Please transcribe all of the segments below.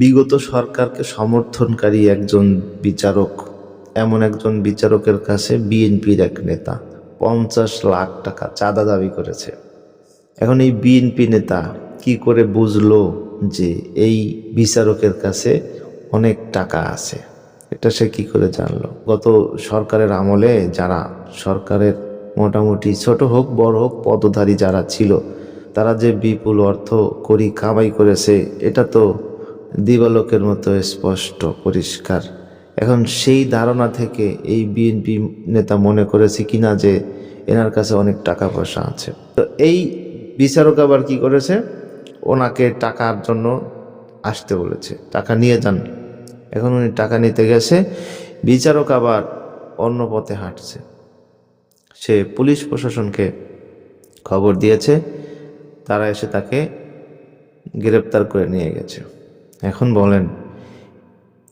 বিগত সরকারকে সমর্থনকারী একজন বিচারক, এমন একজন বিচারকের কাছে বিএনপির এক নেতা পঞ্চাশ লাখ টাকা চাঁদা দাবি করেছে। এখন এই বিএনপি নেতা কি করে বুঝলো যে এই বিচারকের কাছে অনেক টাকা আছে? এটা সে কি করে জানলো? গত সরকারের আমলে যারা সরকারের মোটামুটি ছোট হোক, বড় হোক, পদধারী যারা ছিল, তারা যে বিপুল অর্থ করি কামাই করেছে, এটা তো দিবালোকের মতো স্পষ্ট, পরিষ্কার। এখন সেই ধারণা থেকে এই বিএনপি নেতা মনে করেছে কিনা যে এনার কাছে অনেক টাকা পয়সা আছে। তো এই বিচারক আবার কি করেছে? ওনাকে টাকার জন্য আসতে বলেছে। টাকা নিয়ে যান। এখন উনি টাকা নিতে গেছে। বিচারক আবার অন্য পথে হাঁটছে। সে পুলিশ প্রশাসনকে খবর দিয়েছে। তারা এসে তাকে গ্রেপ্তার করে নিয়ে গেছে। এখন বলেন,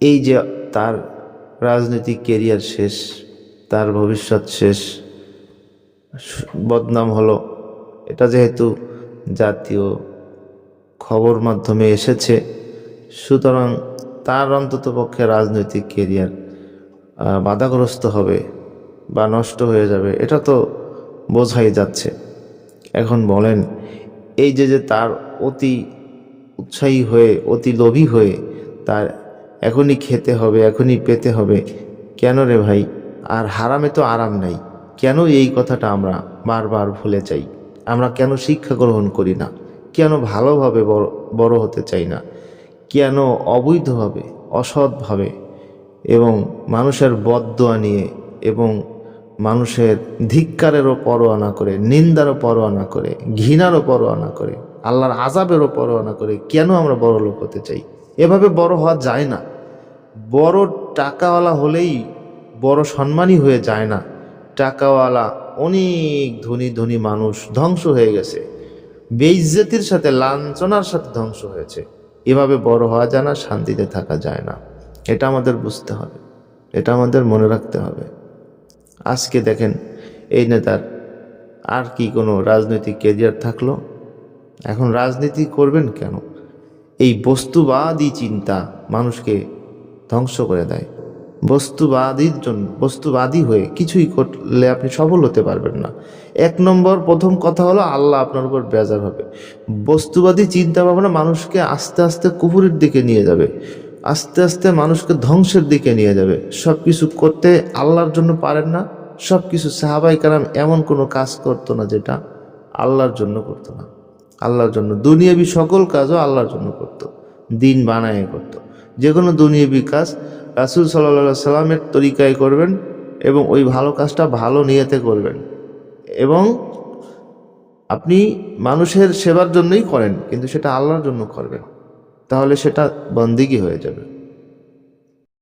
এই যে তার রাজনৈতিক কেরিয়ার শেষ, তার ভবিষ্যৎ শেষ, বদনাম হলো, এটা যেহেতু জাতীয় খবর মাধ্যমে এসেছে, সুতরাং তার অন্তত পক্ষে রাজনৈতিক কেরিয়ার বাধাগ্রস্ত হবে বা নষ্ট হয়ে যাবে, এটা তো বোঝাই যাচ্ছে। এখন বলেন, এই যে যে তার অতি উৎসাহী হয়ে, অতি লোভী হয়ে তার এখনই খেতে হবে, এখনই পেতে হবে। কেন রে ভাই? আর হারামে তো আরাম নাই। কেন এই কথাটা আমরা বারবার ভুলে যাই? আমরা কেন শিক্ষা গ্রহণ করি না? কেন ভালোভাবে বড় হতে চাই না? কেন অবৈধভাবে, অসৎভাবে এবং মানুষের বদদোয়া নিয়ে এবং মানুষের ধিক্কারেরও পরোয়া না করে, নিন্দারও পরোয়া না করে, ঘৃণারও পরোয়া না করে আল্লাহর আজাবেরও পরোয়া না করে, কেন আমরা বড় লোক হতে চাই? এভাবে বড় হওয়া যায় না। বড় টাকাওয়ালা হলেই বড় সম্মানই হয়ে যায় না। টাকাওয়ালা অনেক ধনী ধনী মানুষ ধ্বংস হয়ে গেছে। বেইজ্জতির সাথে, লাঞ্ছনার সাথে ধ্বংস হয়েছে। এভাবে বড় হওয়া যায় না, শান্তিতে থাকা যায় না। এটা আমাদের বুঝতে হবে। এটা আমাদের মনে রাখতে হবে। আজকে দেখেন, এই নেতার আর কি কোনো রাজনৈতিক কেরিয়ার থাকল? এখন রাজনীতি করবেন কেন? এই বস্তুবাদী চিন্তা মানুষকে ধ্বংস করে দেয়। বস্তুবাদীর জন্য বস্তুবাদী হয়ে কিছুই করলে আপনি সফল হতে পারবেন না। এক নম্বর, প্রথম কথা হলো আল্লাহ আপনার উপর বেজার হবে। বস্তুবাদী চিন্তা ভাবনা মানুষকে আস্তে আস্তে কুপুরের দিকে নিয়ে যাবে। আস্তে আস্তে মানুষকে ধ্বংসের দিকে নিয়ে যাবে। সব কিছু করতে আল্লাহর জন্য পারেন না। সব কিছু সাহাবাই কালাম এমন কোনো কাজ করতো না যেটা আল্লাহর জন্য করতো না। আল্লাহর জন্য দুনিয়াবি সকল কাজও আল্লাহর জন্য করত। দিন বানায় করত। যে কোনো দুনিয়াবি কাজ রাসুল সাল্লা সাল্লামের তরিকায় করবেন এবং ওই ভালো কাজটা ভালো নিয়েতে করবেন এবং আপনি মানুষের সেবার জন্যই করেন, কিন্তু সেটা আল্লাহর জন্য করবেন তাহলে সেটা বন্দিগি হয়ে যাবে